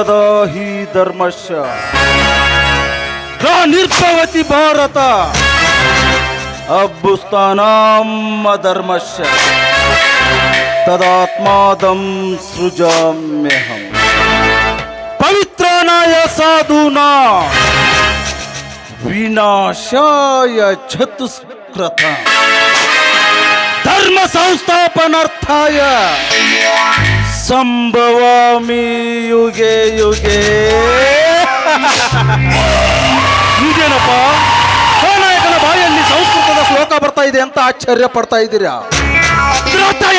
यदा हि धर्मस्य। निर्भवति भारत। अभ्युस्तानाम् अधर्मस्य। तदात्मादं सृजाम्यहम्। पवित्राणाय साधूना। विनाशाय चतुष्कृत। धर्मसंस्थापनार्थाय। ಸಂಭವಾಮಿ ಯುಗೆ. ಯುಗೆ ಇದೇನಪ್ಪ? ನಾಯಕನ ಬಾಯಲ್ಲಿ ಸಂಸ್ಕೃತದ ಶ್ಲೋಕ ಬರ್ತಾ ಇದೆ ಅಂತ ಆಶ್ಚರ್ಯ ಪಡ್ತಾ ಇದ್ದೀರಾ?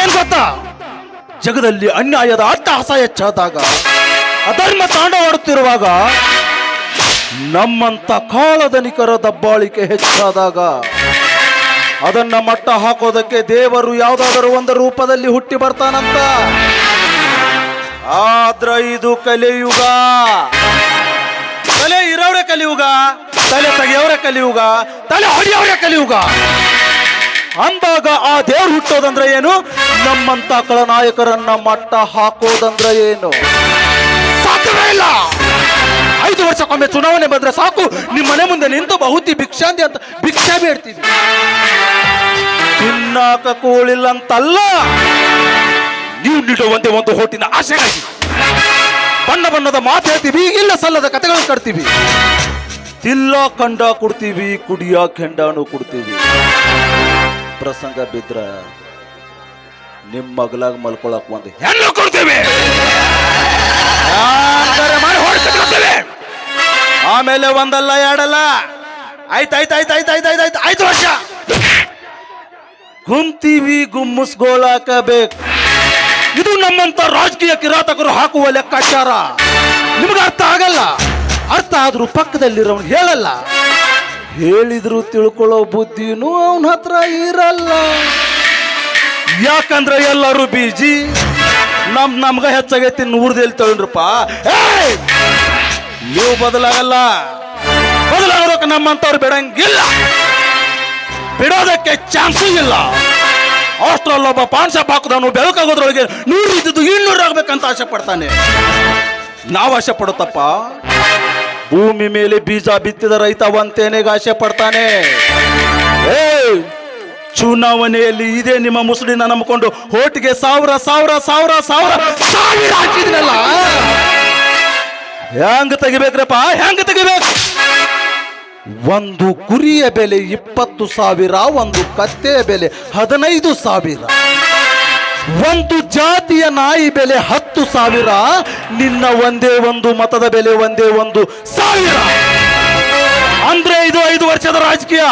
ಏನ್ ಗೊತ್ತಾ? ಜಗದಲ್ಲಿ ಅನ್ಯಾಯದ ಅಟ್ಟಹಾಸ ಹೆಚ್ಚಾದಾಗ, ಅಧರ್ಮ ತಾಂಡವಾಡುತ್ತಿರುವಾಗ, ನಮ್ಮಂತ ಕಾಳಧನಿಕರ ದಬ್ಬಾಳಿಕೆ ಹೆಚ್ಚಾದಾಗ, ಅದನ್ನ ಮಟ್ಟ ಹಾಕೋದಕ್ಕೆ ದೇವರು ಯಾವುದಾದರೂ ಒಂದು ರೂಪದಲ್ಲಿ ಹುಟ್ಟಿ ಬರ್ತಾನಂತ. ಆದ್ರ ಇದು ಕಲಿಯುಗ. ತಲೆ ಇರೋರೇ ಕಲಿಯುಗ, ತಲೆ ತಗಿಯವ್ರೆ ಕಲಿಯುಗ, ತಲೆ ಹೊಡೆಯೋರೇ ಕಲಿಯುಗ. ಅಂದಾಗ ಆ ದೇವ್ರು ಹುಟ್ಟೋದಂದ್ರೆ ಏನು? ನಮ್ಮಂತ ಕಳನಾಯಕರನ್ನ ಮಟ್ಟ ಹಾಕೋದಂದ್ರೆ ಏನು? ಇಲ್ಲ. ಐದು ವರ್ಷಕ್ಕೊಮ್ಮೆ ಚುನಾವಣೆ ಬಂದ್ರೆ ಸಾಕು. ನಿಮ್ಮ ಮನೆ ಮುಂದೆ ನಿಂತು ಬಹುತಿ ಭಿಕ್ಷಾಂತಿ ಅಂತ ಭಿಕ್ಷಾ ಬೇಡ್ತೀವಿ ತಿನ್ನಾಕ ಕೂಳಿಲ್ಲ ಅಂತಲ್ಲ ನೀವು ನೀಡುವಂತೆ ಒಂದೇ ಹೋಟಿನ ಆಸೆಗಾಗಿ ಬಣ್ಣ ಬಣ್ಣದ ಮಾತು ಹೇಳ್ತೀವಿ, ಇಲ್ಲ ಸಲ್ಲದ ಕಥೆಗಳು ಕಟ್ತೀವಿ. ತಿಲ್ಲ ಕಂಡ ಕೊಡ್ತೀವಿ, ಕುಡಿಯ ಕೆಂಡನು ಕೊಡ್ತೀವಿ. ಪ್ರಸಂಗ ಬಿದ್ರ ನಿಮ್ಮ ಮಗಲಾಗ ಮಲ್ಕೊಳಕ್ ಒಂದು ಹೆಣ್ಣು ಕೊಡ್ತೀವಿ. ಆಮೇಲೆ ಒಂದಲ್ಲ, ಎರಡಲ್ಲ. ಆಯ್ತು ಆಯ್ತು ಆಯ್ತು ಆಯ್ತು ಆಯ್ತು ಆಯ್ತು ಆಯ್ತು ವರ್ಷ. ಗುಮ್ತೀವಿ ಗುಮ್ಮಸ್ಗೋಳಾಕ ಬೇಕು ಇದು ನಮ್ಮಂತ ರಾಜಕೀಯ ಕಿರಾತಕರು ಹಾಕುವ ಲೆಕ್ಕಾಚಾರ. ನಿಮ್ಗೆ ಅರ್ಥ ಆಗಲ್ಲ? ಅರ್ಥ ಆದ್ರೂ ಪಕ್ಕದಲ್ಲಿರೋನು ಹೇಳಲ್ಲ. ಹೇಳಿದ್ರು ತಿಳ್ಕೊಳ್ಳೋ ಬುದ್ಧಿನೂ ಅವನ ಹತ್ರ ಇರಲ್ಲ. ಯಾಕಂದ್ರೆ ಎಲ್ಲರೂ ಬೀಜಿ, ನಮ್ ನಮ್ಗ ಹೆಚ್ಚಾಗೈತಿ ನೂರ್ದಲ್ಲಿ ತಗೊಂಡ್ರಪ್ಪ! ನೀವು ಬದಲಾಗಲ್ಲ. ಬದಲಾಗೋಕೆ ನಮ್ಮಂತವ್ರು ಬಿಡಂಗಿಲ್ಲ. ಬಿಡೋದಕ್ಕೆ ಚಾನ್ಸೂ ಇಲ್ಲ. ಅಷ್ಟ್ರಲ್ಲಿ ಒಬ್ಬ ಪಾನ್ ಶಾಪ್ ಬೆಳಕು ಬೆಳಕಾಗೋದ್ರೊಳಗೆ ನೂರು ಇದ್ದಿದ್ದು ಇನ್ನೂರು ಆಗ್ಬೇಕಂತ ಆಸೆ ಪಡ್ತಾನೆ. ನಾವು ಆಸೆ ಪಡುತ್ತಪ್ಪ. ಭೂಮಿ ಮೇಲೆ ಬೀಜ ಬಿತ್ತಿದ ರೈತ ಒಂತೇನೆಗೆ ಆಸೆ ಪಡ್ತಾನೆ. ಏ ಚುನಾವಣೆಯಲ್ಲಿ ಇದೇ ನಿಮ್ಮ ಮುಸುಡಿನ ನಂಬಿಕೊಂಡು ಹೋಟಿಗೆ ಸಾವಿರ ಸಾವಿರ ಸಾವಿರ ಸಾವಿರ ಸಾವಿರ ಹಾಕಿದ್ರಲ್ಲ ಹೆಂಗ್ ತೆಗಿಬೇಕ್ರಪ್ಪ ಹೆಂಗ್ ತೆಗಿಬೇಕು? ಒಂದು ಕುರಿಯ ಬೆಲೆ ಇಪ್ಪತ್ತು ಸಾವಿರ, ಒಂದು ಕತ್ತೆಯ ಬೆಲೆ ಹದಿನೈದು ಸಾವಿರ. ಒಂದು ಜಾತಿಯ ನಾಯಿ ಬೆಲೆ ಹತ್ತು ಸಾವಿರ, ನಿನ್ನ ಒಂದೇ ಒಂದು ಮತದ ಬೆಲೆ ಒಂದೇ ಒಂದು ಸಾವಿರ. ಅಂದ್ರೆ ಇದು ಐದು ವರ್ಷದ ರಾಜಕೀಯ.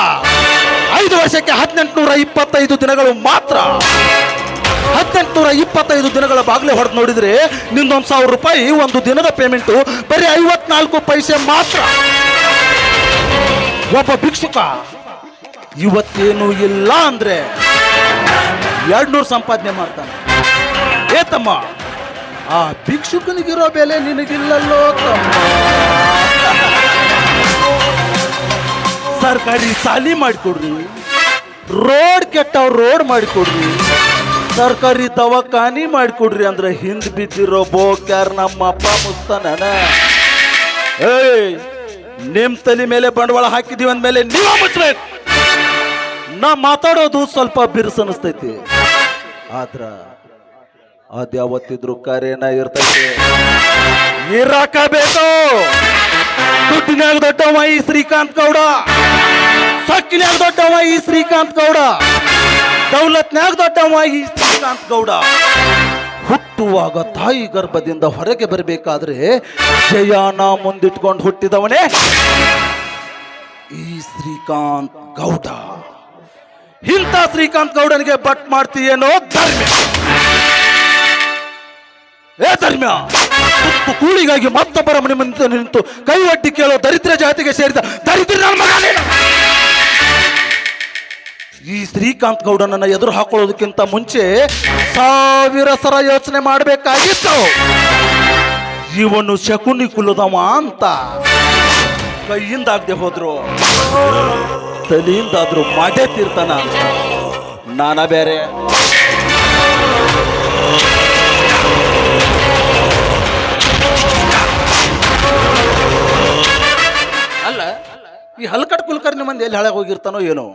ಐದು ವರ್ಷಕ್ಕೆ ಹದಿನೆಂಟುನೂರ ಇಪ್ಪತ್ತೈದು ದಿನಗಳು ಮಾತ್ರ. ಹದಿನೆಂಟುನೂರ ಇಪ್ಪತ್ತೈದು ದಿನಗಳ ಬಾಗಿಲೇ ಹೊಡೆದು ನೋಡಿದ್ರೆ ನಿಂದೊಂದು ಸಾವಿರ ರೂಪಾಯಿ ಒಂದು ದಿನದ ಪೇಮೆಂಟು ಬರೀ ಐವತ್ನಾಲ್ಕು ಪೈಸೆ ಮಾತ್ರ. ಒಬ್ಬ ಭಿಕ್ಷುಕ ಇವತ್ತೇನು ಇಲ್ಲ ಅಂದ್ರೆ ಎರಡ್ನೂರು ಸಂಪಾದನೆ ಮಾಡ್ತಾನೆ. ಏ ತಮ್ಮ, ಆ ಭಿಕ್ಷುಕನಿಗಿರೋ ಬೆಲೆ ನಿನಗಿಲ್ಲಲ್ಲೋ ತಮ್ಮ. ಸರ್ಕಾರಿ ಸಾಲಿ ಮಾಡಿಕೊಡ್ರಿ, ರೋಡ್ ಕೆಟ್ಟವ್ ರೋಡ್ ಮಾಡಿಕೊಡ್ರಿ, ಸರ್ಕಾರಿ ದವಾಖಾನಿ ಮಾಡಿಕೊಡ್ರಿ ಅಂದ್ರೆ ಹಿಂದ್ ಬಿದ್ದಿರೋ ಬೋಕ್ಯಾರ್ ನಮ್ಮ ಅಪ್ಪ ಮುಸ್ತಾನ ಏಯ್ ನಿಮ್ ತಲೆ ಮೇಲೆ ಬಂಡವಾಳ ಹಾಕಿದೀವಿ ಅಂದ್ಮೇಲೆ ನೀವ ಮುಚ್ಚಬೇಕು ನಾ ಮಾತಾಡೋದು ಸ್ವಲ್ಪ ಬಿರುಸನಿಸ್ತೈತಿ ಆದ್ರ ಅದ್ ಕಾರ್ಯನ ಇರ್ತೈತಿ. ಇರಾಕಬೇಕು ದುಡ್ಡಿನಾಗ ದೊಡ್ಡವ ಈ ಶ್ರೀಕಾಂತ್ ಗೌಡ. ಸಕ್ಕಿನಾಗ ದೊಡ್ಡವ ಈ ಶ್ರೀಕಾಂತ್ ಗೌಡ. ದೌಲತ್ನಾಗ ದೊಡ್ಡವ ಈ ಶ್ರೀಕಾಂತ್ ಗೌಡ. ಹುಟ್ಟುವಾಗ ತಾಯಿ ಗರ್ಭದಿಂದ ಹೊರಗೆ ಬರಬೇಕಾದ್ರೆ ಜಯಾನ ಮುಂದಿಟ್ಕೊಂಡು ಹುಟ್ಟಿದವನೇ ಈ ಶ್ರೀಕಾಂತ್ ಗೌಡ ಇಂಥ ಶ್ರೀಕಾಂತ್ ಗೌಡನಿಗೆ ಬಟ್ ಮಾಡ್ತೀಯೇನೋ ಧರ್ಮ ಏ ಧರ್ಮ ಕೂಳಿಗಾಗಿ ಮತ್ತೊಬ್ಬರ ಮನೆ ಮುಂದೆ ನಿಂತು ಕೈ ಒಡ್ಡಿ ಕೇಳೋ ದರಿದ್ರ ಜಾತಿಗೆ ಸೇರಿದ ದರಿದ್ರ ನನ್ನ ಮಗ ನೀನು. ಈ ಶ್ರೀಕಾಂತ್ ಗೌಡನನ್ನ ಎದುರು ಹಾಕೊಳ್ಳೋದಕ್ಕಿಂತ ಮುಂಚೆ ಸಾವಿರ ಸರ ಯೋಚನೆ ಮಾಡಬೇಕಾಗಿತ್ತು. ಇವನು ಶಕುನಿ ಕುಲದವ ಅಂತ ಕೈಯಿಂದ ಆಗದೆ ಹೋದ್ರು. ತಲೆಯಿಂದಾದ್ರೂ ಮಾಡೇ ತೀರ್ತಾನ. ನಾನ ಬೇರೆ ಅಲ್ಲ, ಈ ಹಲ್ಕಟ್ ಕುಲ್ಕರ್ನಿ ಮಂದಿ ಎಲ್ಲಿ ಹಳೆ ಹೋಗಿರ್ತಾನೋ ಏನೋ.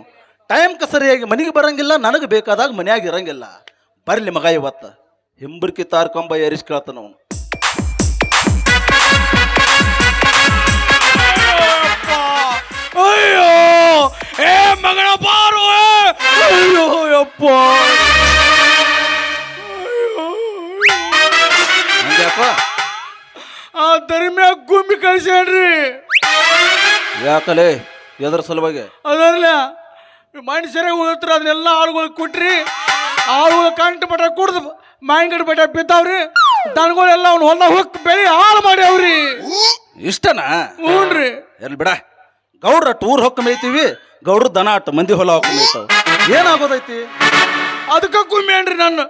ಟೈಮ್ಗೆ ಸರಿಯಾಗಿ ಮನೆಗೆ ಬರಂಗಿಲ್ಲ ನನಗೆ ಬೇಕಾದಾಗ ಮನೆಯಾಗ ಇರಂಗಿಲ್ಲ. ಬರಲಿ ಮಗ ಇವತ್ತು. ಹಿಂಬರ್ಕಿ ತಾರ್ಕೊಂಬ ಏರಿಸ್ ಕೇಳ್ತಾನ ಅವನು. ಅಯ್ಯೋ ಏ ಮಗನ ಬಾರು ಅಯ್ಯೋ ಯಪ್ಪ. ಆ ಗುಮ್ಮಿ ಕಳ್ಸ್ಯಾಡ್ರಿ ಯಾಕಲೇ? ಎದ್ರ ಸಲುವಾಗಿ? ಅದಲ್ಲ ಮನುಷ್ಯರಾಗ ಹೋಗ್ತಾರ ಅದನ್ನೆಲ್ಲ ಆಳುಗಳು ಕೊಟ್ರಿ ಆಳುಗಳ ಕಂಟ್ ಬಟ ಕುಡ್ದು ಮಾಯಿಂಗಡ್ ಬಟ ಬಿದ್ದಾವ್ರಿ. ದನಗಳೆಲ್ಲ ಅವ್ನು ಹೊಲ ಹೋಗಿ ಬೆಳಿ ಹಾಳು ಮಾಡ್ಯಾವ್ರಿ. ಇಷ್ಟನಾ? ಹ್ಞೂನ್ರಿ ಎಲ್ಲಿ ಬಿಡ. ಗೌಡ್ರ ಟೂರ್ ಹೊಕ್ಕ ಮೇಯ್ತೀವಿ ಗೌಡ್ರ ದನ ಆಟ ಮಂದಿ ಹೊಲ ಹೊಕ್ಕ ಮೇಯ್ತಾವ. ಏನಾಗೋದೈತಿ? ಅದಕ್ಕ ಗುಮ್ಮೇನ್ರಿ ನನ್ನ?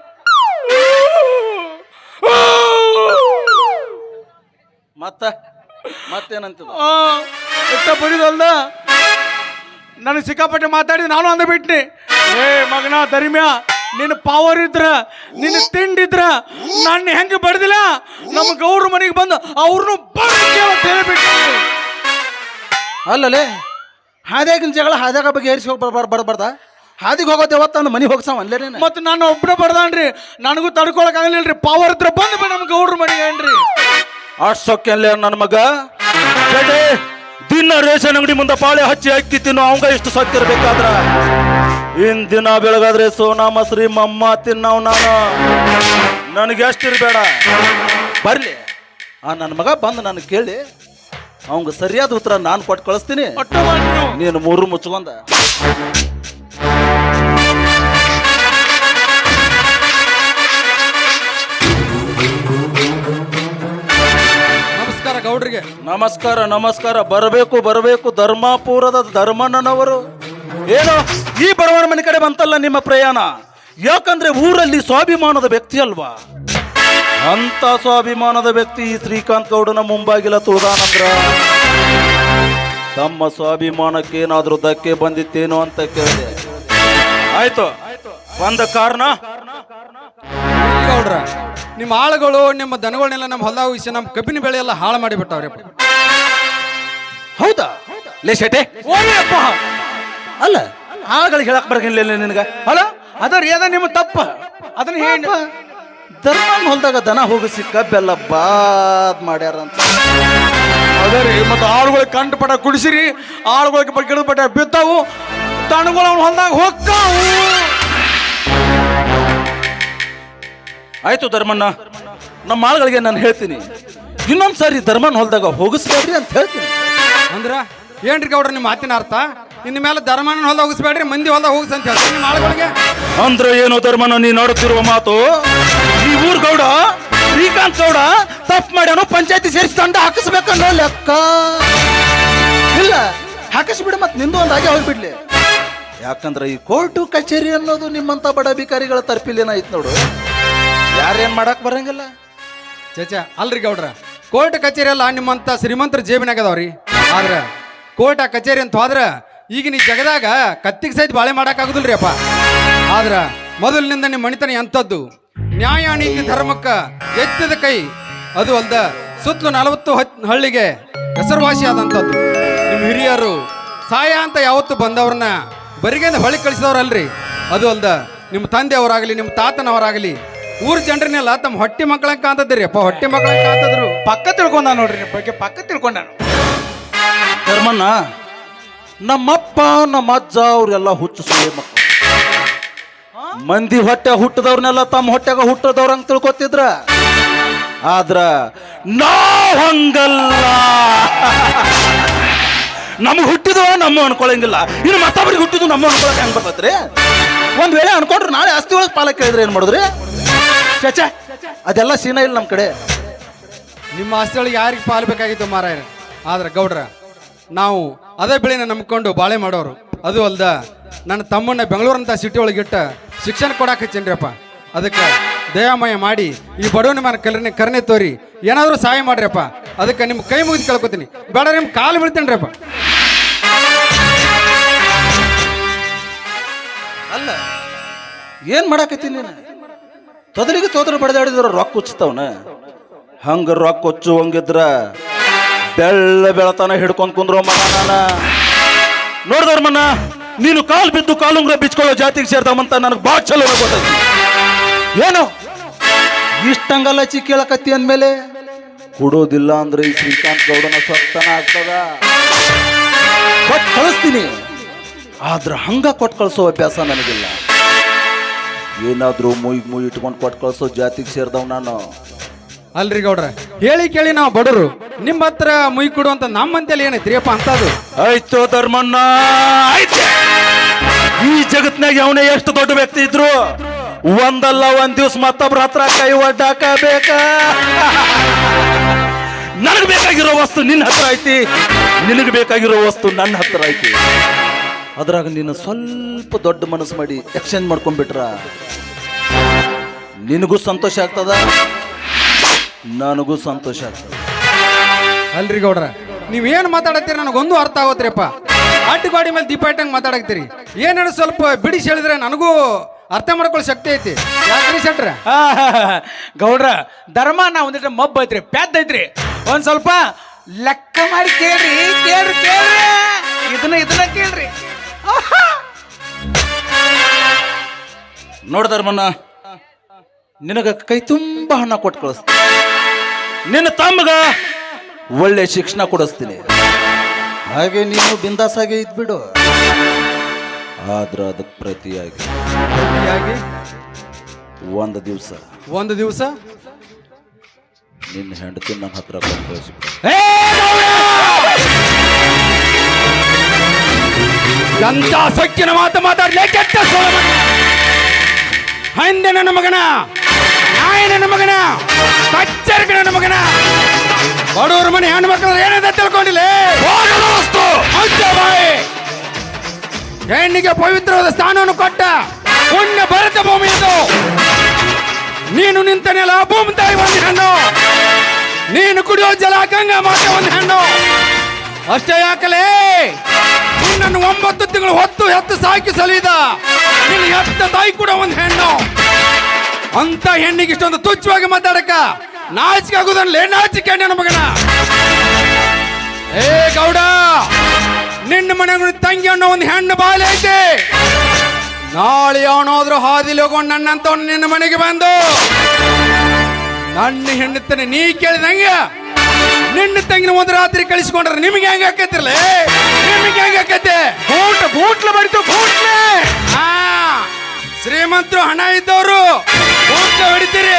ಮತ್ತ ಮತ್ತೇನಂತ ಇಷ್ಟ ಬಡಿದಲ್ದ ನನಗೆ ಸಿಕ್ಕಾಪಟ್ಟೆ ಮಾತಾಡಿ ನಾನು ಅಂದ ಬಿಟ್ನಿ. ಏ ಮಗನ ದರಿಮ್ಯಾ ನಿನ್ನ ಪವರ್ ಇದ್ರ ನಿನ್ನ ತಿಂಡಿದ್ರ ನನ್ನ ಹೆಂಗೆ ಬಡ್ದಿಲ್ಲ? ನಮ್ಮ ಗೌಡ್ರ ಮನೆಗೆ ಬಂದು ಅವ್ರನ್ನು ಹೇಳ್ಬಿಟ್ಟು ಅಲ್ಲಲೇ ಹಾದ್ಯಾಗಿನ ಜಗಳ ಹಾದ್ಯಾಗ ಬಗ್ಗೆ ಏರಿಸಿ ಹೋಗಿ ಬರ್ ಬರ್ಬಾರ್ದ ಹಾದಿಗೆ ಹೋಗೋದು ಯಾವತ್ತ ನನ್ನ ಮನೆಗೆ ಹೋಗ್ಸಾವ ಅಲ್ಲೇ ನೀನು? ಮತ್ತು ನಾನು ಒಬ್ಬನೇ ಬಡ್ದಾನ್ರಿ. ನನಗೂ ತಡ್ಕೊಳಕ್ ಆಗಲಿಲ್ರಿ. ಪವರ್ ಇದ್ರ ಬಂದು ನಮ್ಗೆ ನಮ್ಮ ಗೌಡ್ರ ಮನೆಗೆ ಏನ್ರಿ. ಅಷ್ಟೊಕ್ಕೆಲ್ಲ ನನ್ನ ಮಗ. ದಿನ ರೇಷನ್ ಅಂಗಡಿ ಮುಂದೆ ಪಾಳೆ ಹಚ್ಚಿ ಅಕ್ಕಿ ತಿನ್ನೋ ಅವಂಗ ಇಷ್ಟು ಸತ್ತಿರ್ಬೇಕಾದ್ರ ಇಂದಿನ ಬೆಳಗಾದ್ರೆ ಸೋನಾ ಮಸ್ರಿ ಮಮ್ಮ ತಿನ್ನವ್ ನಾನು. ನನಗೆ ಎಷ್ಟಿರ್ಬೇಡ ಬರ್ಲಿ. ಆ ನನ್ನ ಮಗ ಬಂದು ನಾನು ಕೇಳಿ ಅವಂಗ ಸರಿಯಾದ ಉತ್ತರ ನಾನು ಕೊಟ್ಟು ಕಳಿಸ್ತೀನಿ ನೀನು ಮೂರು ಮುಚ್ಕೊಂಡ. ಗೌಡ್ರಿಗೆ. ನಮಸ್ಕಾರ ನಮಸ್ಕಾರ. ಬರಬೇಕು ಬರಬೇಕು. ಧರ್ಮಾಪುರದ ಧರ್ಮಣ್ಣನವರು. ಏನೋ? ಈ ಬಡವರ ಮನೆ ಕಡೆ ಬಂತಲ್ಲ ನಿಮ್ಮ ಪ್ರಯಾಣ? ಯಾಕಂದ್ರೆ ಊರಲ್ಲಿ ಸ್ವಾಭಿಮಾನದ ವ್ಯಕ್ತಿ ಅಲ್ವಾ? ಅಂತ ಸ್ವಾಭಿಮಾನದ ವ್ಯಕ್ತಿ ಈ ಶ್ರೀಕಾಂತ್ ಗೌಡನ ಮುಂಬಾಗಿಲ ತುಳಿದಾನಂದ್ರ. ತಮ್ಮ ಸ್ವಾಭಿಮಾನಕ್ಕೆ ಏನಾದ್ರೂ ಧಕ್ಕೆ ಬಂದಿತ್ತೇನೋ ಅಂತ ಕೇಳಿದೆ. ಆಯ್ತು. ಬಂದ ಕಾರಣ ಕಾರಣ? ಗೌಡ್ರ ನಿಮ್ಮ ಆಳುಗಳು ನಿಮ್ಮ ದನಗಳನ್ನೆಲ್ಲ ನಮ್ಮ ಹೊಲ ಉಯಿಸಿ ನಮ್ಮ ಕಬ್ಬಿನ ಬೆಳೆ ಎಲ್ಲ ಹಾಳು ಮಾಡಿಬಿಟ್ಟವ್ರಪ್ಪ ಹೌದಾ? ಲೇ ಶೆಟೆ ಅಲ್ಲ ಆಳುಗಳಿಗೆ ಹೇಳಕ್ ಬರಗಿಲ್ಲ ನಿನಗ. ಅಲ್ಲ ಅದರ ಏನ ನಿಮ್ಮ ತಪ್ಪ? ಅದನ್ನ ಹೇಳ ಧರ್ಮ ಹೊಲ್ದಾಗ ದನ ಹೋಗಿಸಿ ಕಬ್ಬೆಲ್ಲ ಬಾದ್ ಮಾಡ್ಯಾರಂತ. ಅದೇ ರೀ ಮತ್ತು ಆಳುಗಳಿಗೆ ಕಂಡು ಪಟ ಕುಡಿಸಿರಿ ಆಳುಗಳಿಗೆ ಬಗ್ಗೆ ಪಟ ಬಿದ್ದಾವು ದನಗಳು ಅವ್ನ ಹೊಲ್ದಾಗ ಹೋಗ್ತಾವು ಆಯ್ತು ಧರ್ಮಣ್ಣ ನಮ್ಮ ಆಳುಗಳಿಗೆ ನಾನು ಹೇಳ್ತೀನಿ. ಇನ್ನೊಂದ್ ಸಾರಿ ಧರ್ಮನ್ ಹೊಲ್ದಾಗ ಹೋಗಿಸ್ಬೇಡ್ರಿ ಅಂತ ಹೇಳ್ತೀನಿ. ಅಂದ್ರ ಏನ್ರಿ ಗೌಡ್ರ ನಿಮ್ಮ ಮಾತಿನ ಅರ್ಥ? ಇನ್ನು ಮೇಲೆ ಧರ್ಮನ ಹೊಲ್ದಾಗ ಹೋಗಿಸ್ಬೇಡ್ರಿ ಮಂದಿ ಹೊಲ್ದಾಗ ಹೋಗಿಸ್ ಅಂತ ಹೇಳ್ತೀನಿ ನಿಮ್ಮ ಆಳುಗಳಿಗೆ? ಅಂದ್ರೆ ಏನು ಧರ್ಮನ ನೀ ನೋಡುತ್ತಿರುವ ಮಾತು? ಈ ಊರ್ ಗೌಡ ಶ್ರೀಕಾಂತ್ ಗೌಡ ತಪ್ಪು ಮಾಡ್ಯಾನು ಪಂಚಾಯತಿ ಸೇರಿಸಿ ತಂಡ ಹಾಕಿಸ್ಬೇಕನ್ನೋ ಲೆಕ್ಕ. ಇಲ್ಲ ಹಾಕಿಸ್ಬಿಡು ಮತ್ತೆ ನಿಂದು ಒಂದು ಹಾಗೆ ಹೋಗ್ಬಿಡ್ಲಿ. ಯಾಕಂದ್ರೆ ಈ ಕೋರ್ಟು ಕಚೇರಿ ಅನ್ನೋದು ನಿಮ್ಮಂತ ಬಡ ಬಿಕಾರಿಗಳ ತರ್ಪಿಲೇನಾಯ್ತು ನೋಡು. ಯಾರೇನ್ ಮಾಡಕ್ ಬರಂಗಿಲ್ಲ? ಚಾ ಅಲ್ರಿ ಗೌಡ್ರ. ಕೋರ್ಟ್ ಕಚೇರಿ ಎಲ್ಲ ನಿಮ್ಮಂತ ಶ್ರೀಮಂತರ ಜೇಬಿನಾಗ ಅದಾವ್ರಿ. ಆದ್ರೆ, ಕೋರ್ಟ್ ಆ ಕಚೇರಿ ಅಂತ ಹೋದ್ರ ಈಗಿನ ಈ ಜಗದಾಗ ಕತ್ತಿಗೆ ಸಹಿತ ಬಾಳೆ ಮಾಡಕ್ಕಾಗುದಿಲ್ರಿ ಅಪ್ಪ. ಆದ್ರೆ, ಮೊದಲಿನಿಂದ ನಿಮ್ಮ ಮಣಿತನ ಎಂಥದ್ದು? ನ್ಯಾಯ, ನೀತಿ, ಧರ್ಮಕ್ಕ ಎತ್ತದ ಕೈ. ಅದು ಅಲ್ದ, ಸುತ್ತಲೂ ನಲವತ್ತು ಹಳ್ಳಿಗೆ ಹೆಸರುವಾಸಿ ಆದಂಥದ್ದು. ನಿಮ್ಮ ಹಿರಿಯರು ಸಾಯ ಅಂತ ಯಾವತ್ತು ಬಂದವ್ರನ್ನ, ಬರಿಗೆಯಿಂದ ಹೊಳಿ ಕಳಿಸಿದವ್ರಲ್ರಿ. ಅದು ಅಲ್ದ ನಿಮ್ಮ ತಂದೆಯವರಾಗಲಿ ನಿಮ್ಮ ತಾತನವರಾಗಲಿ ಊರ್ ಜನರನ್ನೆಲ್ಲ ತಮ್ಮ ಹೊಟ್ಟೆ ಮಕ್ಕಳ ಕಾಂತದ್ರಿ ಅಪ್ಪ ಹೊಟ್ಟೆ ಮಕ್ಕಳ ಕಾಂತದ್ರು ಪಕ್ಕ ತಿಳ್ಕೊಂಡ ನೋಡ್ರಿ ಬಗ್ಗೆ ಪಕ್ಕ ತಿಳ್ಕೊಂಡಾನು ಧರ್ಮಣ್ಣ ನಮ್ಮಪ್ಪ ನಮ್ಮ ಅಜ್ಜ ಅವ್ರೆಲ್ಲ ಹುಚ್ಚು ಸುಳಿ ಮಕ್ಕಳು. ಮಂದಿ ಹೊಟ್ಟೆ ಹುಟ್ಟದವ್ರನ್ನೆಲ್ಲ ತಮ್ಮ ಹೊಟ್ಟೆಗ ಹುಟ್ಟದವ್ರ ಹಂಗ ತಿಳ್ಕೊತಿದ್ರ? ಆದ್ರ ನಾವ್ ಹಂಗಲ್ಲ. ನಮ್ಗೆ ಹುಟ್ಟಿದ ನಮ್ಮ ಅನ್ಕೊಳಂಗಿಲ್ಲ. ಇನ್ನು ಮತ್ತೊಬ್ಬರಿಗೆ ಹುಟ್ಟಿದ್ದು ನಮ್ಮ ಅನ್ಕೊಳಕ್ ಹೆಂಗ್ ಬರ್ತೈತ್ರಿ ಒಂದ್ ವೇಳೆ ಅನ್ಕೊಂಡ್ರೆ ನಾಳೆ ಆಸ್ತಿ ಒಳಗೆ ಪಾಲಕ್ ಕೇಳಿದ್ರೆ ಏನ್ ಮಾಡಿದ್ರಿ? ಚಚ ಅದೆಲ್ಲ ಸೀನ ಇಲ್ಲ ನಮ್ಮ ಕಡೆ. ನಿಮ್ಮ ಆಸ್ತಿಯೊಳಗೆ ಯಾರಿಗೆ ಪಾಲು ಬೇಕಾಗಿತ್ತು ಮಾರಾಯರ? ಆದ್ರೆ ಗೌಡ್ರ ನಾವು ಅದೇ ಬೆಳೆನ ನಂಬ್ಕೊಂಡು ಬಾಳೆ ಮಾಡೋರು. ಅದು ಅಲ್ದ ನನ್ನ ತಮ್ಮನ್ನ ಬೆಂಗಳೂರಂತ ಸಿಟಿ ಒಳಗೆ ಇಟ್ಟ ಶಿಕ್ಷಣ ಕೊಡಾಕ ಹಚ್ಚೇನ್ರಿಪ್ಪ ಅದಕ್ಕೆ ದಯಾಮಯ ಮಾಡಿ ಈ ಬಡವನ ಮನ ಕಲ್ರನೆ ಕರ್ನೆ ತೋರಿ ಏನಾದರೂ ಸಹಾಯ ಮಾಡ್ರಿಯಪ್ಪ. ಅದಕ್ಕೆ ನಿಮ್ಮ ಕೈ ಮುಗಿದು ಕೇಳ್ಕೊತೀನಿ. ಬೇಡ ನಿಮ್ಮ ಕಾಲು ಬೀಳ್ತೇನ್ರಿಪ್ಪ ಅಲ್ಲ ಏನು ಮಾಡಾಕತ್ತೀನಿ ನೀನು? ತೊದಲಿಗೆ ತೋದ್ರ ಬಡದಾಡಿದ್ರ ರೊಕ್ಕ ಉಚ್ಚತವನ ಹಂಗ ರೊಕ್ಕ ಉಚ್ಚು ಹಂಗಿದ್ರ ಬೆಳ್ಳ ಬೆಳತನ ಹಿಡ್ಕೊಂಡ್ ಕುಂದ್ರೋ ಮಗ ನಾನ. ನೋಡ್ದರ್ಮನ್ನ ನೀನು ಕಾಲು ಬಿದ್ದು ಕಾಲುಂಗ್ರ ಬಿಚ್ಕೊಳ್ಳೋ ಜಾತಿಗೆ ಸೇರ್ತಾವಂತ ನನಗೆ ಭಾಳ ಚಲೋ ಗೊತ್ತೈತಿ. ಏನು? ಇಷ್ಟಂಗಲ್ಲ ಚಿ ಕೇಳಕತ್ತಿ ಅಂದ್ಮೇಲೆ? ಕೊಡೋದಿಲ್ಲ ಅಂದ್ರೆ ಈ ಶ್ರೀಕಾಂತ್ ಗೌಡನ ಸ್ವತ್ತನ ಆಗ್ತದ? ಕೊಟ್ಟು ಕಳಿಸ್ತೀನಿ. ಆದ್ರೆ ಹಂಗ ಕೊಟ್ಟು ಕಳಿಸೋ ಅಭ್ಯಾಸ ನನಗಿಲ್ಲ. ಏನಾದ್ರೂ ಮುಯ್ ಮುಯ್ ಇಟ್ಕೊಂಡು ಕೊಟ್ಟು ಕಳ್ಸೋ ಜಾತಿಗೆ ಸೇರ್ದವ್ ನಾನು. ಅಲ್ರಿ ಗೌಡ್ರ ಹೇಳಿ ಕೇಳಿ ನಾವು ಬಡವರು. ನಿಮ್ಮ ಹತ್ರ ಮುಯ್ ಕೊಡು ಅಂತ ನಮ್ಮಂತಲ್ಲಿ ಏನೈತ್ರಿ ಅಪ್ಪ ಅಂತದು? ಆಯ್ತು ಧರ್ಮಣ್ಣ ಆಯ್ತು. ಈ ಜಗತ್ನಾಗ ಅವನೇ ಎಷ್ಟು ದೊಡ್ಡ ವ್ಯಕ್ತಿ ಇದ್ರು ಒಂದಲ್ಲ ಒಂದ್ ದಿವ್ಸ ಮತ್ತೊಬ್ರ ಹತ್ರ ಕೈ ಒಡ್ಡಾಕ ಬೇಕ ನನಗ್ ಬೇಕಾಗಿರೋ ವಸ್ತು ನಿನ್ನ ಹತ್ರ ಐತಿ. ನಿನಗೆ ಬೇಕಾಗಿರೋ ವಸ್ತು ನನ್ನ ಹತ್ರ ಐತಿ. ಅದ್ರಾಗ ನೀನು ಸ್ವಲ್ಪ ದೊಡ್ಡ ಮನಸ್ಸು ಮಾಡಿ ಎಕ್ಸ್ಚೇಂಜ್ ಮಾಡ್ಕೊಂಡ್ಬಿಟ್ರ ನಿನಗೂ ಸಂತೋಷ ಆಗ್ತದ? ನನಗೂ ಸಂತೋಷ ಆಗ್ತದ. ಅಲ್ರಿ ಗೌಡ್ರ ನೀವೇನು ಮಾತಾಡತ್ತೀರಿ ನನಗೊಂದು ಅರ್ಥ ಆಗೋತ್ರಿಪ್ಪ. ಅಡ್ಡಗೋಡಿ ಮೇಲೆ ದೀಪ ಇಟ್ಟಂಗೆ ಮಾತಾಡಕ್ತೀರಿ ಏನೇನು ಸ್ವಲ್ಪ ಬಿಡಿಸಿ ಹೇಳಿದ್ರೆ ನನಗೂ ಅರ್ಥ ಮಾಡ್ಕೊಳ್ಳೋ ಶಕ್ತಿ ಐತಿ. ಯಾಕ್ರಿ ಶೆಟ್ರ? ಗೌಡ್ರ ಧರ್ಮ ನಾ ಒಂದಿಟ್ಟು ಮಬ್ಬ ಐತ್ರಿ ಪ್ಯಾದ್ ಐತ್ರಿ. ಒಂದ್ ಸ್ವಲ್ಪ ಲೆಕ್ಕ ಮಾಡಿ ಕೇಳ್ರಿ ಕೇಳ್ರಿ ಕೇಳ್ರಿ. ಇದನ್ನ ಇದನ್ನ ಕೇಳ್ರಿ. ನೋಡ್ದರ್ಮನ್ನ ನಿನಗ ಕೈ ತುಂಬ ಹಣ ಕೊಟ್ಟು ಕಳಿಸ್ತೀನಿ. ನಿನ್ನ ತಮ್ಮಗ ಒಳ್ಳೆ ಶಿಕ್ಷಣ ಕೊಡಿಸ್ತೀನಿ. ಹಾಗೆ ನೀನು ಬಿಂದಾಸಾಗೆ ಇದ್ಬಿಡು. ಆದ್ರೆ ಅದಕ್ಕೆ ಪ್ರತಿಯಾಗಿ ಹೀಗಾಗಿ ಒಂದು ದಿವಸ. ಒಂದು ದಿವಸ? ನಿನ್ನ ಹೆಂಡತಿ ನನ್ನ ಹತ್ರ ಕೊಟ್ಟು ಕಳಿಸ್ಬಿಡು ಎಂತ ಸೊಕ್ಕಿನ ಮಾತು ಮಾತಾಡ್ಲಿ. ಕೆಟ್ಟ ಹಂದೆ ನನ್ನ ಮಗನ ನಾಯ ನನ್ನ ಮಗನ ಕಚ್ಚರ್ಕ ನನ್ನ ಮಗನ ಬಡವ್ರ ಮನೆ ಹೆಣ್ಣು ಮಕ್ಕಳು ಏನಂತ ತಿಳ್ಕೊಂಡಿಲ್ಲ ಹೆಣ್ಣಿಗೆ ಪವಿತ್ರವಾದ ಸ್ಥಾನವನ್ನು ಕೊಟ್ಟ ಪುಣ್ಯ ಭರತ ಭೂಮಿ ಇದು. ನೀನು ನಿಂತ ನೆಲ ಭೂಮಿ ತಾಯಿ ಒಂದು ಹೆಣ್ಣು. ನೀನು ಕುಡಿಯೋ ಜಲ ಗಂಗಾ ಮಾತೆ ಒಂದು ಹೆಣ್ಣು. ಅಷ್ಟೇ ಯಾಕಲೇ? ನಿನ್ನನ್ನು ಒಂಬತ್ತು ತಿಂಗಳು ಹೊತ್ತು ಹೆತ್ತು ಸಾಕಿ ಸಲೀದ ನಿನ್ನ ಎತ್ತ ತಾಯಿ ಕೂಡ ಒಂದು ಹೆಣ್ಣು. ಅಂತ ಹೆಣ್ಣಿಗೆ ಇಷ್ಟೊಂದು ತುಚ್ಛವಾಗಿ ಮಾತಾಡಕ ನಾಚಿಕೆ ಆಗುದನ್ಲೇ ನಾಚಿಕೆ ನನ್ನ ಮಗನ? ಏ ಗೌಡ, ನಿನ್ನ ಮನೆಗೂ ತಂಗಿ ಅನ್ನೋ ಒಂದು ಹೆಣ್ಣು ಬಾಲೆ ಐತೆ. ನಾಳೆ ಅವನಾದ್ರೂ ಹಾದಿಲಿ ಹೋಗೋಣ ನನ್ನಂತ ನಿನ್ನ ಮನೆಗೆ ಬಂದು, ನನ್ನ ಹೆಣ್ಣುತ್ತಾನೆ ನೀ ಕೇಳಿದಂಗೆ ನಿನ್ನ ತಂಗಿನ ಒಂದು ರಾತ್ರಿ ಕಳಿಸ್ಕೊಂಡ್ರೆ ನಿಮಗೆ ಹೆಂಗ ಆಕತಿರ್ಲ? ನಿಮಗೆ ಹೆಂಗ ಆಕತೆ ಬೂಟ್ ಬೂಟ್ಲ ಬಡಿತು ಬೂಟ್ಲೆ. ಆ ಶ್ರೀಮಂತರು ಹಣ ಇದ್ದವರು ಊಟ ಹೊಡಿತೀರಿ.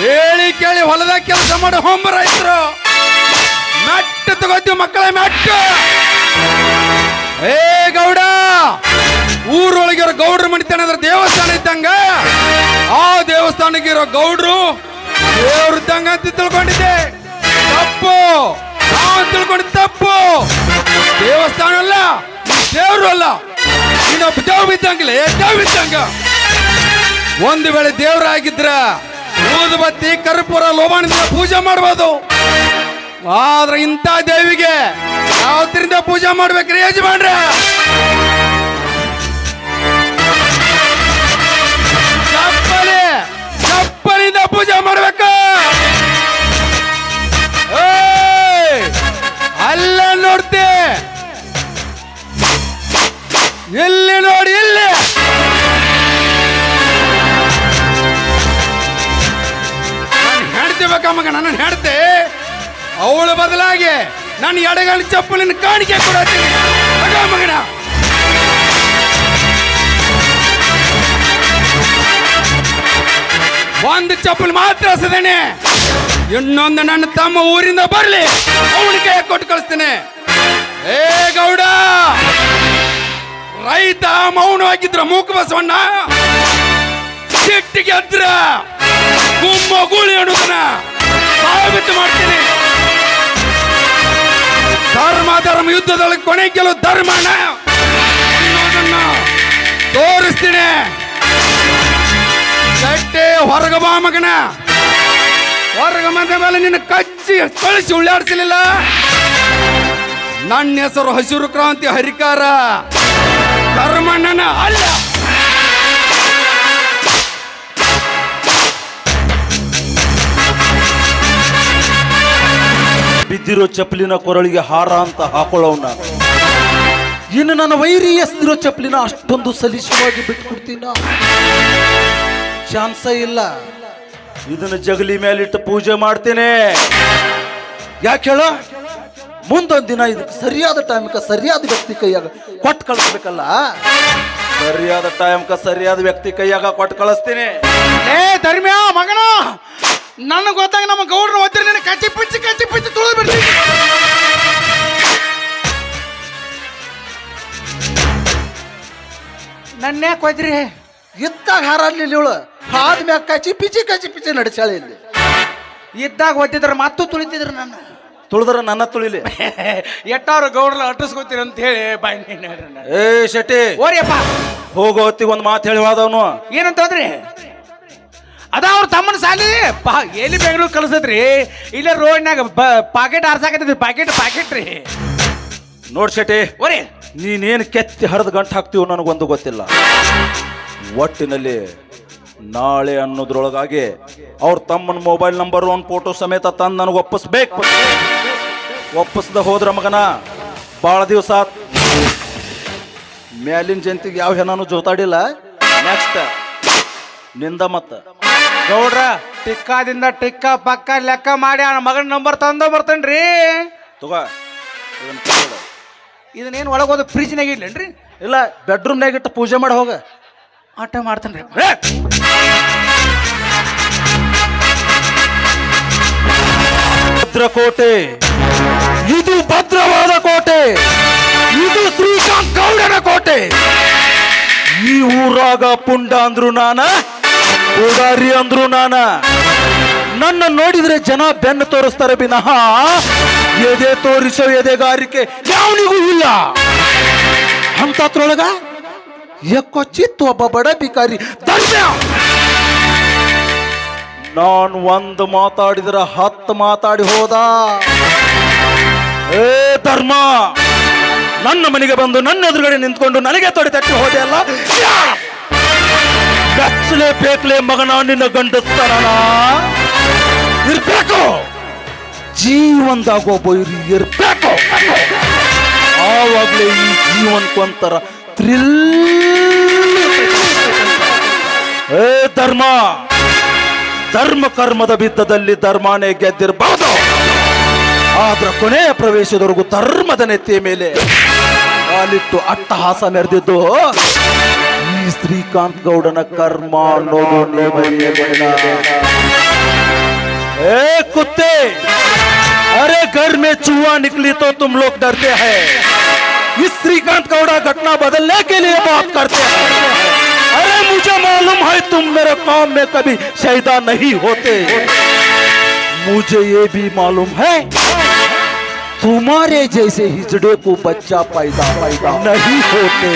ಹೇಳಿ ಕೇಳಿ ಹೊಲದಾಗ ಕೆಲಸ ಮಾಡೋ ಹೋಮ್ ರೈತರು. ಮೆಟ್ಟ ತಗೋತೀವಿ ಮಕ್ಕಳ ಮೆಟ್ಟ. ಏ ಗೌಡ ಊರೊಳಗಿರೋ ಗೌಡ್ರು ಮಣಿತಾನೆ ಅಂದ್ರೆ ದೇವಸ್ಥಾನ ಇದ್ದಂಗ ಆ ದೇವಸ್ಥಾನಕ್ಕಿರೋ ಗೌಡ್ರು ದೇವ್ರ ಇದ್ದಂಗ ಅಂತ ತಿಳ್ಕೊಂಡಿದ್ದೆ. ತಪ್ಪು. ನಾವು ತಿಳ್ಕೊಂಡು ತಪ್ಪು. ದೇವಸ್ಥಾನ ಅಲ್ಲ, ದೇವರು ಅಲ್ಲ. ಇನ್ನೊಬ್ಬ ದೇವ್ ಇದ್ದಂಗಲೇ ದೇವ್ ಇದ್ದಂಗ. ಒಂದು ವೇಳೆ ದೇವರಾಗಿದ್ರ ಊದುಬತ್ತಿ ಕರ್ಪೂರ ಲೋಮಾನಿಂದ ಪೂಜೆ ಮಾಡ್ಬೋದು. ಆದ್ರೆ ಇಂಥ ದೇವಿಗೆ ಯಾವತ್ತರಿಂದ ಪೂಜೆ ಮಾಡ್ಬೇಕ್ರಿ ಯಜಮಾನ್ರ? ಚಪ್ಪಲಿ ಚಪ್ಪಲಿಂದ ಪೂಜೆ ಮಾಡ್ಬೇಕು. ಅವಳ ಬದಲಾಗಿ ನನ್ನ ಎಡಗಲಿ ಚಪ್ಪಲಿನ ಕಾಣಿಕೆ ಕೊಡತ್ತೀನಿ ಮಗ ಮಗನ. ಒಂದು ಚಪ್ಪಲ್ ಮಾತ್ರ ಹಸದೇನೆ ಇನ್ನೊಂದು ನನ್ನ ತಮ್ಮ ಊರಿಂದ ಬರಲಿ. ಅವನ ಕೈ ಕೊಟ್ಟು ಕಳಿಸ್ತೇನೆ. ಏ ಗೌಡ, ರೈತ ಮೌನವಾಗಿದ್ರ ಮೂಕ ಬಸವಣ್ಣ? ಸಿಟ್ಟಿಗೆ ಹತ್ರ ಗುಮ್ಮ ಗೂಳಿ ಅನ್ನೋದನ್ನ ಸಾಬೀತು ಮಾಡ್ತೀನಿ. ಧರ್ಮ ಧರ್ಮ ಯುದ್ಧದಲ್ಲಿ ಕೊನೆ ಕೆಲವು ಧರ್ಮನ ತೋರಿಸ್ತೀನಿ. ಕಟ್ಟೆ ಹೊರಗ ಬಾ ಮಗನ. ಹೊರಗ ಮನೆ ಮೇಲೆ ನಿನ್ನ ಕಚ್ಚಿ ಕಳಿಸಿ ಉಳ್ಳಾಡಿಸಲಿಲ್ಲ. ನನ್ನ ಹೆಸರು ಹಸಿರು ಕ್ರಾಂತಿ ಹರಿಕಾರ. ಧರ್ಮಣ್ಣನ ಅಲ್ಲ. ಬಿದ್ದಿರೋ ಚಪ್ಪಲಿನ ಕೊರಳಿಗೆ ಹಾರ ಅಂತ ಹಾಕೊಳ್ಳೋಣ ಇನ್ನು ನನ್ನ ವೈರಿ ಎಸ್ದಿರೋ ಚಪ್ಪಲಿನ ಅಷ್ಟೊಂದು ಸಲೀಸವಾಗಿ ಬಿಟ್ಕೊಡ್ತೀನ ಚಾನ್ಸ ಇಲ್ಲ. ಇದನ್ನ ಜಗಲಿ ಮೇಲಿಟ್ಟು ಪೂಜೆ ಮಾಡ್ತೇನೆ. ಯಾಕೆ ಹೇಳ? ಮುಂದೊಂದ್ ದಿನ ಇದಕ್ಕೆ ಸರಿಯಾದ ಟೈಮ್ಕ ಸರಿಯಾದ ವ್ಯಕ್ತಿ ಕೈಯಾಗ ಕೊಟ್ಟು ಕಳಿಸ್ಬೇಕಲ್ಲ? ಸರಿಯಾದ ಟೈಮ್ಕ ಸರಿಯಾದ ವ್ಯಕ್ತಿ ಕೈಯಾಗ ಕೊಟ್ಟು ಕಳಿಸ್ತೀನಿ. ಏ ಧರ್ಮ್ಯ, ಮಗನ ನನಗೆ ಗೊತ್ತಾಗ ನಮ್ಮ ಗೌಡ್ರು ಒತ್ತಿರಿ ನಿನ್ನ ಕಚ್ಚಿ ಪಿಚ್ಚಿ ಕಚ್ಚಿ ಪಿಚ್ಚಿ ತುಳಿದು ಬಿಡ್ತೀನಿ. ನನ್ನ ಯಾಕೆ ಹೋದ್ರಿ ಇದ್ದಾಗ ಹಾರಾಡ್ಲಿಲ್ಲ ಇವಳು. ಆದ್ಮ್ಯಾಗ ಕಚಿ ಪಿಚಿ ಕಚಿ ಪಿಚಿ ನಡೆಸಾಳೆ ಇಲ್ಲಿ. ಇದ್ದಾಗ ಒದ್ದಿದ್ರೆ ಮತ್ತೂ ತುಳಿತಿದ್ರು ನನ್ನ. ತುಳಿದ್ರೆ ನನ್ನ ತುಳಿಲಿ. ಎಟ್ಟಾರು ಗೌಡ್ರ ಅಟ್ಟಿಸ್ಕೋತೀರಿ ಅಂತ ಹೇಳಿ ಬಾಯ್ ಏ ಶೆಟ್ಟಿ. ಓರಿಯಪ್ಪ ಹೋಗೋತ್ತಿ ಒಂದು ಮಾತು ಹೇಳಿ ಹೋದವನು ಏನಂತ ಹೋದ್ರಿ? ಅದ ಅವ್ರ ತಮ್ಮನ ಸಾಲಿ. ಪಾ ಎಲ್ಲಿ ಬೆಂಗಳೂರು ಕಳ್ಸತ್ರಿ ಇಲ್ಲೇ ರೋಡ್ನಾಗ ಪಾಕೆಟ್ ಆರ್ಸಾಕತ್ತೈತಿ ಪಾಕೆಟ್ ಪಾಕೆಟ್ ರೀ. ನೋಡ್ ಶೆಟ್ಟಿ ಓರಿ ನೀನೇನು ಕೆತ್ತಿ ಹರಿದು ಗಂಟು ಹಾಕ್ತೀವೋ ನನಗೊಂದು ಗೊತ್ತಿಲ್ಲ. ಒಟ್ಟಿನಲ್ಲಿ ನಾಳೆ ಅನ್ನೋದ್ರೊಳಗಾಗಿ ಅವ್ರ ತಮ್ಮನ ಮೊಬೈಲ್ ನಂಬರ್ ಒಂದು ಫೋಟೋ ಸಮೇತ ತಂದು ನನಗೆ ಒಪ್ಪಿಸ್ಬೇಕು. ಒಪ್ಪಿಸ್ದ ಹೋದ್ರ ಮಗನ ಭಾಳ ದಿವಸ ಮ್ಯಾಲಿನ ಜಂತಿಗೆ ಯಾವ ಹೆಣ್ಣು ಜೋತಾಡಿಲ್ಲ. ನೆಕ್ಸ್ಟ್ನಿಂದ ಮತ್ತ. ಗೌಡ್ರ ಟಿಕ್ಕಾದಿಂದ ಟಿಕ್ಕ ಪಕ್ಕ ಲೆಕ್ಕ ಮಾಡಿ ಆ ಮಗನ ನಂಬರ್ ತಂದ ಬರ್ತೇನ್ರಿ. ತಗೋ ಇದನ್ನ ತಗೊಳ್ಳು. ಇದನ್ನೇನು ಒಳಗೋದು ಫ್ರಿಜ್ನಾಗ ಇಡ್ಲೇನ್ರಿ? ಇಲ್ಲ ಬೆಡ್ರೂಮ್ನಾಗ ಇಟ್ಟು ಪೂಜೆ ಮಾಡಿ ಹೋಗ. ಆಟ ಮಾಡ್ತೇನ್ರಿ. ಭದ್ರಕೋಟೆ. ಇದು ಭದ್ರವಾದ ಕೋಟೆ. ಇದು ಶ್ರೀಕಾಂತ್ ಗೌಡನ ಕೋಟೆ. ಈ ಊರಾಗ ಪುಂಡ ಅಂದ್ರು ನಾನ ಪುಡಾರಿ ಅಂದ್ರು ನಾನ. ನನ್ನ ನೋಡಿದ್ರೆ ಜನ ಬೆನ್ನು ತೋರಿಸ್ತಾರೆ ವಿನಃ. ಎದೆ ತೋರಿಸೋ ಎದೆಗಾರಿಕೆ ಯಾವನಿಗೂ ಇಲ್ಲ. ಅಂತತ್ರೊಳಗ ಎಕ್ಕೊಚ್ಚಿತ್ತು ಒಬ್ಬ ಬಡ ಬಿಕಾರಿ ಧರ್ಮ ನಾನ್ ಒಂದು ಮಾತಾಡಿದ್ರ ಹತ್ತು ಮಾತಾಡಿ ಹೋದ. ಏ ಧರ್ಮ, ನನ್ನ ಮನೆಗೆ ಬಂದು ನನ್ನ ಎದುರುಗಡೆ ನಿಂತ್ಕೊಂಡು ನನಗೆ ತೊಡೆ ತಟ್ಟಿ ಹೋದೆ ಅಲ್ಲ? ಬೆಚ್ಚಲೆ ಬೇಕಲೇ ಮಗನ, ನಿನ್ನ ಗಂಡಸ್ತಾನ ಇರ್ಬೇಕು. ಜೀವನದಾಗ ಬೈರಿ, ಇರ್ಬೇಕು. ಆವಾಗಲೇ ಈ ಜೀವನಕ್ಕೊಂಥರ ಥ್ರಿಲ್. ಏ, ಧರ್ಮ. ಧರ್ಮ ಕರ್ಮದ ಬಿದ್ದದಲ್ಲಿ ಧರ್ಮನೇ ಗೆದ್ದಿರಬಹುದು ಆದ್ರ ಕೊನೆಯ ಪ್ರವೇಶದವರೆಗೂ ಧರ್ಮದ ನೆತ್ತಿಯ ಮೇಲೆ ಕಾಲಿಟ್ಟು ಅಟ್ಟಹಾಸ ಮೆರೆದಿದ್ದು ಈ ಶ್ರೀಕಾಂತ್ ಗೌಡನ ಕರ್ಮ ಅನ್ನೋದು ನೀವೇ ಬೇಡ. ए कुत्ते अरे घर में चूहा निकली तो तुम लोग डरते हैं इस श्रीकांत गौड़ा घटना बदलने के लिए बात करते हैं अरे मुझे मालूम है तुम मेरे काम में कभी शहीदा नहीं होते मुझे ये भी मालूम है तुम्हारे जैसे हिजड़े को बच्चा पैदा पैदा नहीं होते